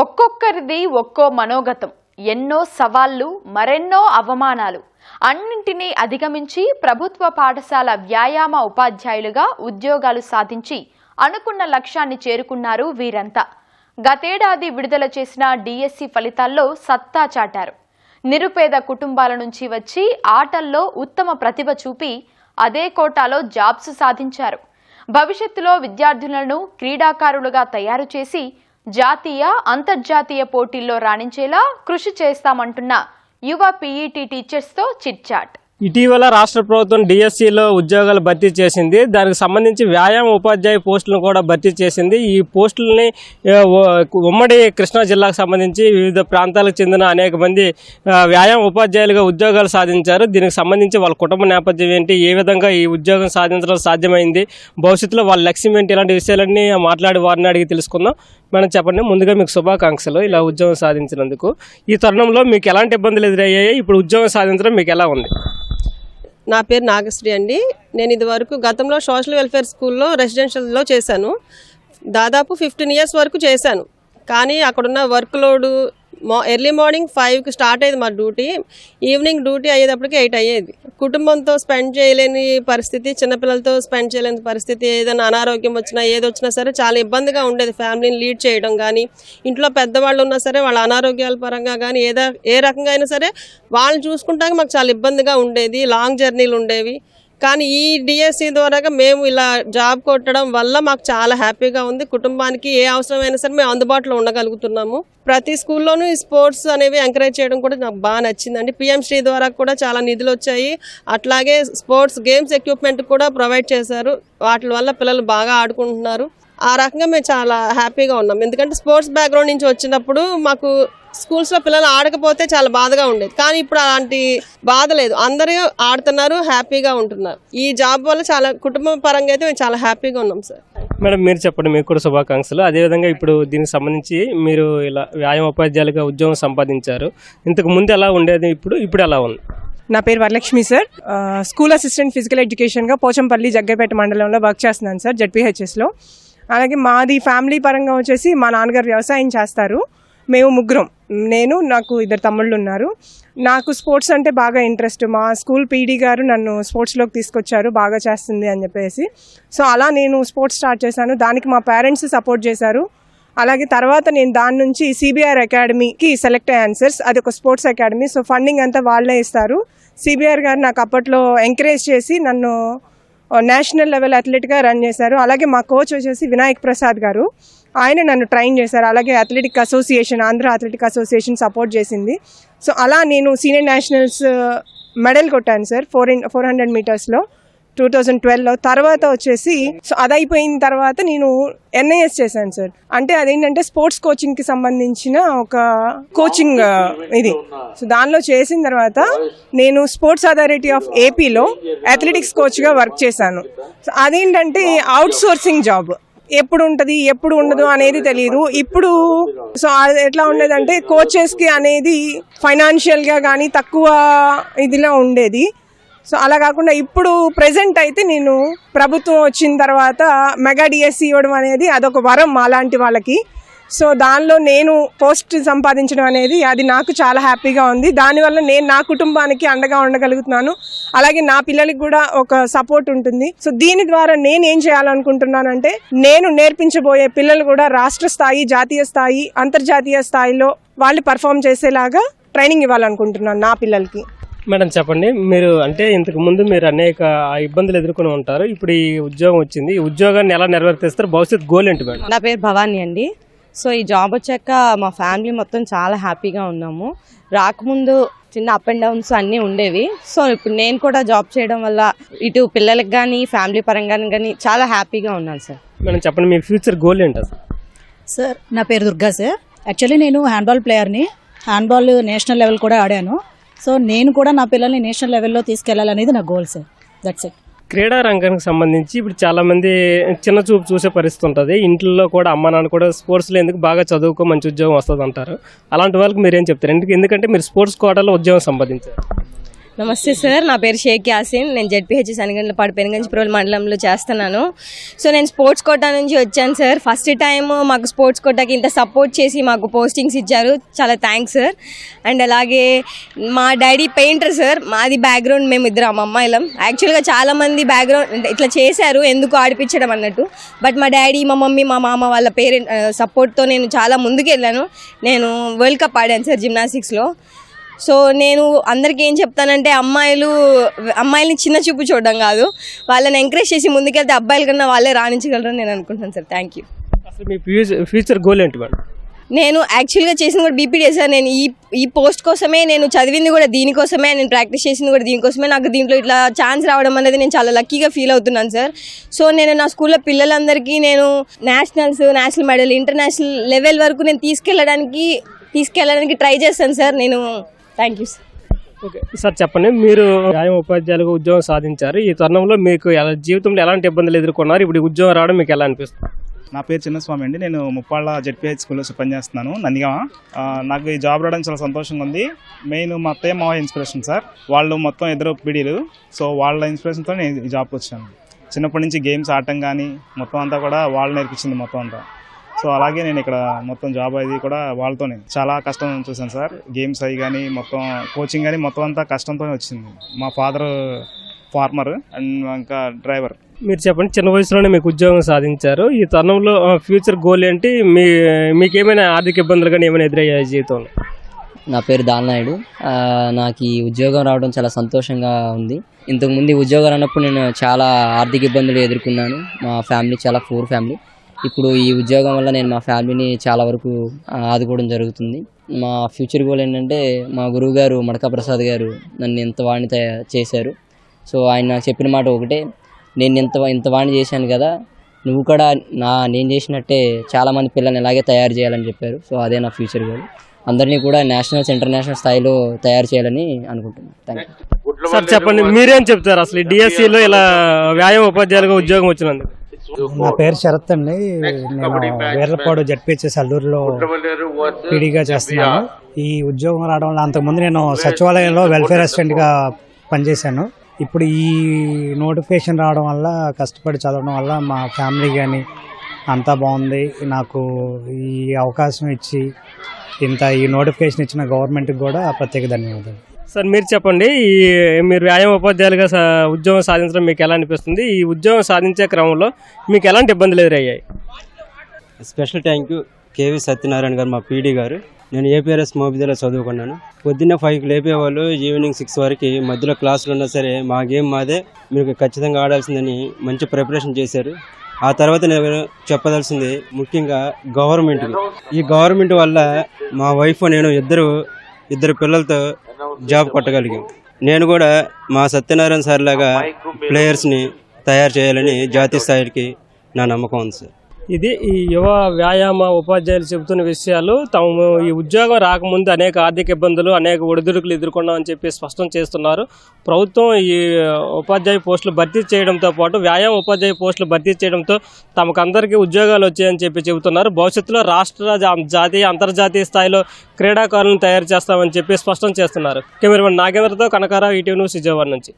ఒక్కొక్కరిది ఒక్కో మనోగతం. ఎన్నో సవాళ్ళు మరెన్నో అవమానాలు. అన్నింటినీ అధిగమించి ప్రభుత్వ పాఠశాల వ్యాయామ ఉపాధ్యాయులుగా ఉద్యోగాలు సాధించి అనుకున్న లక్ష్యాన్ని చేరుకున్నారు వీరంతా. గతేడాది విడుదల చేసిన డిఎస్సి ఫలితాల్లో సత్తా చాటారు. నిరుపేద కుటుంబాల నుంచి వచ్చి ఆటల్లో ఉత్తమ ప్రతిభ చూపి అదే కోటాలో జాబ్స్ సాధించారు. భవిష్యత్తులో విద్యార్థులను క్రీడాకారులుగా తయారు చేసి జాతీయ అంతర్జాతీయ పోటీల్లో రాణించేలా కృషి చేస్తామంటున్న యువ పీఈటీ టీచర్స్తో చిట్ చాట్ ఇటీవల రాష్ట్ర ప్రభుత్వం డిఎస్సిలో ఉద్యోగాలు భర్తీ చేసింది. దానికి సంబంధించి వ్యాయామ ఉపాధ్యాయ పోస్టులను కూడా భర్తీ చేసింది. ఈ పోస్టులని ఉమ్మడి కృష్ణా జిల్లాకు సంబంధించి వివిధ ప్రాంతాలకు చెందిన అనేక మంది వ్యాయామ ఉపాధ్యాయులుగా ఉద్యోగాలు సాధించారు. దీనికి సంబంధించి వాళ్ళ కుటుంబ నేపథ్యం ఏంటి? ఏ విధంగా ఈ ఉద్యోగం సాధించడం సాధ్యమైంది? భవిష్యత్తులో వాళ్ళ లక్ష్యం ఏంటి? ఇలాంటి విషయాలన్నీ మాట్లాడి వారిని అడిగి తెలుసుకుందాం. మనం చెప్పండి ముందుగా మీకు శుభాకాంక్షలు. ఇలా ఉద్యోగం సాధించినందుకు. ఈ తరుణంలో మీకు ఎలాంటి ఇబ్బందులు ఎదురయ్యాయి? ఇప్పుడు ఉద్యోగం సాధించడం మీకు ఎలా ఉంది? నా పేరు నాగశ్రీ అండి. నేను ఇదివరకు గతంలో సోషల్ వెల్ఫేర్ స్కూల్లో రెసిడెన్షియల్లో చేశాను. దాదాపు ఫిఫ్టీన్ ఇయర్స్ వరకు చేశాను. కానీ అక్కడున్న వర్క్ లోడు మా ఎర్లీ మార్నింగ్ ఫైవ్కి స్టార్ట్ అయ్యేది మా డ్యూటీ ఈవినింగ్ డ్యూటీ అయ్యేటప్పటికి ఎయిట్ అయ్యేది. కుటుంబంతో స్పెండ్ చేయలేని పరిస్థితి చిన్నపిల్లలతో స్పెండ్ చేయలేని పరిస్థితి ఏదైనా అనారోగ్యం వచ్చినా ఏది వచ్చినా సరే చాలా ఇబ్బందిగా ఉండేది. ఫ్యామిలీని లీడ్ చేయడం కానీ ఇంట్లో పెద్దవాళ్ళు ఉన్నా సరే వాళ్ళ అనారోగ్యాల పరంగా కానీ ఏదో ఏ రకంగా అయినా సరే వాళ్ళని చూసుకుంటాక మాకు చాలా ఇబ్బందిగా ఉండేది. లాంగ్ జర్నీలు ఉండేవి. కానీ ఈ డిఎస్సి ద్వారాగా మేము ఇలా జాబ్ కొట్టడం వల్ల మాకు చాలా హ్యాపీగా ఉంది. కుటుంబానికి ఏ అవసరమైనా సరే మేము అందుబాటులో ఉండగలుగుతున్నాము. ప్రతి స్కూల్లోనూ ఈ స్పోర్ట్స్ అనేవి ఎంకరేజ్ చేయడం కూడా నాకు బాగా నచ్చిందండి. పిఎంశ్రీ ద్వారా కూడా చాలా నిధులు వచ్చాయి. అట్లాగే స్పోర్ట్స్ గేమ్స్ ఎక్విప్మెంట్ కూడా ప్రొవైడ్ చేశారు. వాటి వల్ల పిల్లలు బాగా ఆడుకుంటున్నారు. ఆ రకంగా మేము చాలా హ్యాపీగా ఉన్నాం. ఎందుకంటే స్పోర్ట్స్ బ్యాక్గ్రౌండ్ నుంచి వచ్చినప్పుడు మాకు స్కూల్స్లో పిల్లలు ఆడకపోతే చాలా బాధగా ఉండేది. కానీ ఇప్పుడు అలాంటి బాధ లేదు. అందరూ ఆడుతున్నారు హ్యాపీగా ఉంటున్నారు. ఈ జాబ్ వల్ల చాలా కుటుంబ పరంగా అయితే మేము చాలా హ్యాపీగా ఉన్నాం సార్. మేడం మీరు చెప్పండి మీకు కూడా శుభాకాంక్షలు. అదేవిధంగా ఇప్పుడు దీనికి సంబంధించి మీరు ఇలా వ్యాయామ ఉపాధ్యాయులుగా ఉద్యోగం సంపాదించారు. ఇంతకు ముందు ఎలా ఉండేది? ఇప్పుడు ఇప్పుడు ఎలా ఉంది? నా పేరు Varalakshmi sir. School assistant physical ఎడ్యుకేషన్గా Pochampalli Jaggapeta మండలంలో వర్క్ చేస్తున్నాను సార్ జడ్పీహెచ్ఎస్లో. అలాగే మాది ఫ్యామిలీ పరంగా వచ్చేసి మా నాన్నగారు వ్యవసాయం చేస్తారు. మేము ముగ్గురం. నేను నాకు ఇద్దరు తమ్ముళ్ళు ఉన్నారు. నాకు స్పోర్ట్స్ అంటే బాగా ఇంట్రెస్ట్. మా స్కూల్ పీడీ గారు నన్ను స్పోర్ట్స్లోకి తీసుకొచ్చారు బాగా చేస్తుంది అని చెప్పేసి. సో అలా నేను స్పోర్ట్స్ స్టార్ట్ చేశాను. దానికి మా పేరెంట్స్ సపోర్ట్ చేశారు. అలాగే తర్వాత నేను దాని నుంచి సిబిఆర్ అకాడమీకి సెలెక్ట్ అయ్యాను సార్. అది ఒక స్పోర్ట్స్ అకాడమీ. సో ఫండింగ్ అంతా వాళ్ళే ఇస్తారు. సిబిఆర్ గారు నాకు అప్పట్లో ఎంకరేజ్ చేసి నన్ను నేషనల్ లెవెల్ అథ్లెట్గా రన్ చేశారు. అలాగే మా కోచ్ వచ్చేసి వినాయక్ ప్రసాద్ గారు. ఆయన నన్ను ట్రైన్ చేశారు. అలాగే athletic association Andhra athletic association support చేసింది. సో అలా నేను సీనియర్ నేషనల్స్ మెడల్ కొట్టాను సార్ ఫోర్ ఫోర్ హండ్రెడ్ మీటర్స్లో. టూ థౌజండ్ ట్వెల్వ్లో తర్వాత వచ్చేసి సో అది అయిపోయిన తర్వాత నేను ఎన్ఐఎస్ చేశాను సార్. అంటే అదేంటంటే స్పోర్ట్స్ కోచింగ్కి సంబంధించిన ఒక కోచింగ్ ఇది. సో దానిలో చేసిన తర్వాత నేను స్పోర్ట్స్ అథారిటీ ఆఫ్ ఏపీలో అథ్లెటిక్స్ కోచ్గా వర్క్ చేశాను. సో అదేంటంటే అవుట్ సోర్సింగ్ జాబ్. ఎప్పుడు ఉంటుంది ఎప్పుడు ఉండదు అనేది తెలియదు ఇప్పుడు సో ఎట్లా ఉండేదంటే కోచెస్కి అనేది ఫైనాన్షియల్గా కానీ తక్కువ ఇదిలో ఉండేది. సో అలా కాకుండా ఇప్పుడు ప్రెసెంట్ అయితే నేను ప్రభుత్వం వచ్చిన తర్వాత మెగా డిఎస్సి ఇవ్వడం అనేది అదొక వరం మాలాంటి వాళ్ళకి. సో దానిలో నేను పోస్ట్ సంపాదించడం అనేది అది నాకు చాలా హ్యాపీగా ఉంది. దానివల్ల నేను నా కుటుంబానికి అండగా ఉండగలుగుతున్నాను. అలాగే నా పిల్లలకి కూడా ఒక సపోర్ట్ ఉంటుంది. సో దీని ద్వారా నేను ఏం చేయాలనుకుంటున్నానంటే నేను నేర్పించబోయే పిల్లలు కూడా రాష్ట్ర స్థాయి జాతీయ స్థాయి అంతర్జాతీయ స్థాయిలో వాళ్ళు పర్ఫామ్ చేసేలాగా ట్రైనింగ్ ఇవ్వాలనుకుంటున్నాను నా పిల్లలకి. మేడం చెప్పండి. మీరు అంటే ఇంతకు ముందు మీరు అనేక ఇబ్బందులు ఎదుర్కొని ఉంటారు. ఇప్పుడు ఈ ఉద్యోగం వచ్చింది. ఈ ఉద్యోగాన్ని ఎలా నెరవేర్తిస్తారు భవిష్యత్ గోల్ ఏంటి మేడం? నా పేరు భవానీ అండి. సో ఈ జాబ్ వచ్చాక మా ఫ్యామిలీ మొత్తం చాలా హ్యాపీగా ఉన్నాము. రాకముందు చిన్న అప్ అండ్ డౌన్స్ అన్నీ ఉండేవి. సో ఇప్పుడు నేను కూడా జాబ్ చేయడం వల్ల ఇటు పిల్లలకి కానీ ఫ్యామిలీ పరంగా కానీ చాలా హ్యాపీగా ఉన్నాను సార్ మేడం చెప్పండి. మీ ఫ్యూచర్ గోల్ ఏంటి సార్ నా పేరు దుర్గా సార్ యాక్చువల్లీ నేను హ్యాండ్బాల్ ప్లేయర్ని హ్యాండ్బాల్ నేషనల్ లెవెల్ కూడా ఆడాను. సో నేను కూడా నా పిల్లల్ని నేషనల్ లెవెల్లో తీసుకెళ్ళాలనేది నా గోల్ సార్ దట్స్ ఇట్ క్రీడా రంగానికి సంబంధించి ఇప్పుడు చాలామంది చిన్న చూపు చూసే పరిస్థితి ఉంటుంది. ఇంట్లో కూడా అమ్మ నాన్న కూడా స్పోర్ట్స్లో ఎందుకు బాగా చదువుకో మంచి ఉద్యోగం వస్తుంది అంటారు అలాంటి వాళ్ళకి మీరు ఏం చెప్తారు? ఎందుకు ఎందుకంటే మీరు స్పోర్ట్స్ కోటాలో ఉద్యోగం సంపాదించారు. నమస్తే సార్ నా పేరు షేక్ యాసిన్. నేను జెడ్పీహెచ్ఎస్ అనగండ్లపాడు పెనుగంచిప్రోల్ మండలంలో చేస్తున్నాను. సో నేను స్పోర్ట్స్ కోటా నుంచి వచ్చాను సార్. ఫస్ట్ టైం మాకు స్పోర్ట్స్ కోటాకి ఇంత సపోర్ట్ చేసి మాకు పోస్టింగ్స్ ఇచ్చారు. చాలా థ్యాంక్స్ సార్. అండ్ అలాగే మా డాడీ పెయింటర్ సార్. మాది బ్యాక్గ్రౌండ్ మేము ఇద్దరం అమ్మాయిలం. యాక్చువల్గా చాలామంది బ్యాక్గ్రౌండ్ ఇట్లా చేశారు ఎందుకు ఆడిపించడం అన్నట్టు. బట్ మా డాడీ మా మమ్మీ మా మామ వాళ్ళ పేరెంట్ సపోర్ట్తో నేను చాలా ముందుకు వెళ్ళాను నేను వరల్డ్ కప్ ఆడాను సార్ జిమ్నాస్టిక్స్లో. సో నేను అందరికీ ఏం చెప్తానంటే అమ్మాయిలు అమ్మాయిల్ని చిన్న చూపు చూడడం కాదు. వాళ్ళని ఎంకరేజ్ చేసి ముందుకెళ్తే అబ్బాయిల కన్నా వాళ్ళే రాణించగలరని నేను అనుకుంటున్నాను సార్. థ్యాంక్ యూ అసలు మీ ఫ్యూచర్ ఫ్యూచర్ గోల్ ఏంటి మేడం? నేను యాక్చువల్గా చేసింది కూడా బీపీడీ సార్. నేను ఈ ఈ పోస్ట్ కోసమే నేను చదివింది కూడా దీనికోసమే నేను ప్రాక్టీస్ చేసింది కూడా దీనికోసమే. నాకు దీంట్లో ఇట్లా ఛాన్స్ రావడం అనేది నేను చాలా లక్కీగా ఫీల్ అవుతున్నాను సార్. సో నేను నా స్కూల్లో పిల్లలందరికీ నేను nationals national medal international level వరకు నేను తీసుకెళ్ళడానికి తీసుకెళ్ళడానికి ట్రై చేస్తాను సార్. నేను thank you sir okay sir చెప్పండి. మీరు వ్యాయామ ఉపాధ్యాయులుగా ఉద్యోగం సాధించారు. ఈ తరుణంలో మీకు ఎలా జీవితంలో ఎలాంటి ఇబ్బందులు ఎదుర్కొన్నారు? ఇప్పుడు ఉద్యోగం రావడం మీకు ఎలా అనిపిస్తుంది? నా పేరు చిన్నస్వామి అండి. నేను ముప్పాళ్ళ జెడ్పీహెచ్ స్కూల్లో పనిచేస్తున్నాను నందిగామ. ఆ, నాకు ఈ జాబ్ రావడం చాలా సంతోషంగా ఉంది. మెయిన్ మా అత్తయ్య మా ఇన్స్పిరేషన్ సార్. వాళ్ళు మొత్తం ఇద్దరు పీడీలు సో వాళ్ళ ఇన్స్పిరేషన్తో నేను ఈ జాబ్కి వచ్చాను. చిన్నప్పటి నుంచి గేమ్స్ ఆడటం కానీ మొత్తం అంతా కూడా వాళ్ళు నేర్పించింది మొత్తం అంతా. సో అలాగే నేను ఇక్కడ మొత్తం జాబ్ అది కూడా వాళ్ళతోనే. చాలా కష్టం చూశాను సార్. గేమ్స్ అవి కానీ మొత్తం కోచింగ్ కానీ మొత్తం అంతా కష్టంతోనే వచ్చింది. మా ఫాదర్ ఫార్మర్ అండ్ ఇంకా డ్రైవర్. మీరు చెప్పండి చిన్న వయసులోనే మీకు ఉద్యోగం సాధించారు. ఈ తరుణంలో ఫ్యూచర్ గోల్ ఏంటి? మీ మీకు ఏమైనా ఆర్థిక ఇబ్బందులు కానీ ఏమైనా ఎదురయ్యాయి జీవితంలో? నా పేరు దాల్నాయుడు నాకు ఈ ఉద్యోగం రావడం చాలా సంతోషంగా ఉంది. ఇంతకుముందు ఈ ఉద్యోగాలు అన్నప్పుడు నేను చాలా ఆర్థిక ఇబ్బందులు ఎదుర్కొన్నాను. మా ఫ్యామిలీ చాలా పూర్ ఫ్యామిలీ. ఇప్పుడు ఈ ఉద్యోగం వల్ల నేను మా ఫ్యామిలీని చాలా వరకు ఆదుకోవడం జరుగుతుంది. మా ఫ్యూచర్ గోల్ ఏంటంటే మా గురువు గారు మడకా ప్రసాద్ గారు నన్ను ఎంత తయా- చేశారు. సో ఆయన నాకు చెప్పిన మాట ఒకటే నేను ఇంత ఇంత వాడిని చేశాను కదా నువ్వు కూడా నా నేను చేసినట్టే చాలామంది పిల్లల్ని ఇలాగే తయారు చేయాలని చెప్పారు. సో అదే నా ఫ్యూచర్ గోల్. అందరినీ కూడా నేషనల్స్ ఇంటర్నేషనల్ స్థాయిలో తయారు చేయాలని అనుకుంటున్నాను. Thank you. సార్ చెప్పండి. మీరేం చెప్తారు? అసలు ఈ డిఎస్సిలో ఇలా వ్యాయామ ఉపాధ్యాయులుగా ఉద్యోగం వచ్చినందుకు. నా పేరు శరత్ అండి. నేను వేర్లపాడు జడ్పిహెచ్ఎస్ అల్లూరులో పీడీగా చేస్తున్నాను. ఈ ఉద్యోగం రావడం వల్ల అంతకుముందు నేను సచివాలయంలో వెల్ఫేర్ అసిస్టెంట్గా పనిచేశాను. ఇప్పుడు ఈ నోటిఫికేషన్ రావడం వల్ల కష్టపడి చదవడం వల్ల మా ఫ్యామిలీ కానీ అంతా బాగుంది. నాకు ఈ అవకాశం ఇచ్చి ఇంత ఈ నోటిఫికేషన్ ఇచ్చిన గవర్నమెంట్కి కూడా ప్రత్యేక ధన్యవాదాలు. సార్ మీరు చెప్పండి ఈ మీరు వ్యాయామ ఉపాధ్యాయులుగా ఉద్యోగం సాధించడం మీకు ఎలా అనిపిస్తుంది? ఈ ఉద్యోగం సాధించే క్రమంలో మీకు ఎలాంటి ఇబ్బందులు ఎదురయ్యాయి? Special thank you KV Satyanarayana garu మా పీడీ గారు. నేను ఏపీఆర్ఎస్ మోబిదలో చదువుకున్నాను. పొద్దున్న ఫైవ్కి లేపేవాళ్ళు ఈవినింగ్ సిక్స్ వరకు మధ్యలో క్లాసులు ఉన్నా సరే మా గేమ్ మాదే మీకు ఖచ్చితంగా ఆడాల్సిందని మంచి ప్రిపరేషన్ చేశారు. ఆ తర్వాత నేను చెప్పదలసింది ముఖ్యంగా గవర్నమెంట్ ఈ గవర్నమెంట్ వల్ల మా వైఫ్ నేను ఇద్దరు ఇద్దరు పిల్లలతో జాబ్ కొట్టగలిగాం. నేను కూడా మా సత్యనారాయణ సార్ లాగా ప్లేయర్స్ని తయారు చేయాలని జాతీయ స్థాయికి నా నమ్మకం ఉంది సార్. ఇది ఈ యువ వ్యాయామ ఉపాధ్యాయులు చెబుతున్న విషయాలు. తాము ఈ ఉద్యోగం రాకముందు అనేక ఆర్థిక ఇబ్బందులు అనేక ఒడిదుడుకులు ఎదుర్కొన్నామని చెప్పి స్పష్టం చేస్తున్నారు. ప్రభుత్వం ఈ ఉపాధ్యాయ పోస్టులు భర్తీ చేయడంతో పాటు వ్యాయామ ఉపాధ్యాయ పోస్టులు భర్తీ చేయడంతో తమకందరికీ ఉద్యోగాలు వచ్చాయని చెప్పి చెబుతున్నారు. భవిష్యత్తులో రాష్ట్ర జాతీయ అంతర్జాతీయ స్థాయిలో క్రీడాకారులను తయారు చేస్తామని చెప్పి స్పష్టం చేస్తున్నారు. కెమెరామెన్ నాగేంద్రతో కనకారావు ఈటీవీ న్యూస్ విజయవాడ నుంచి.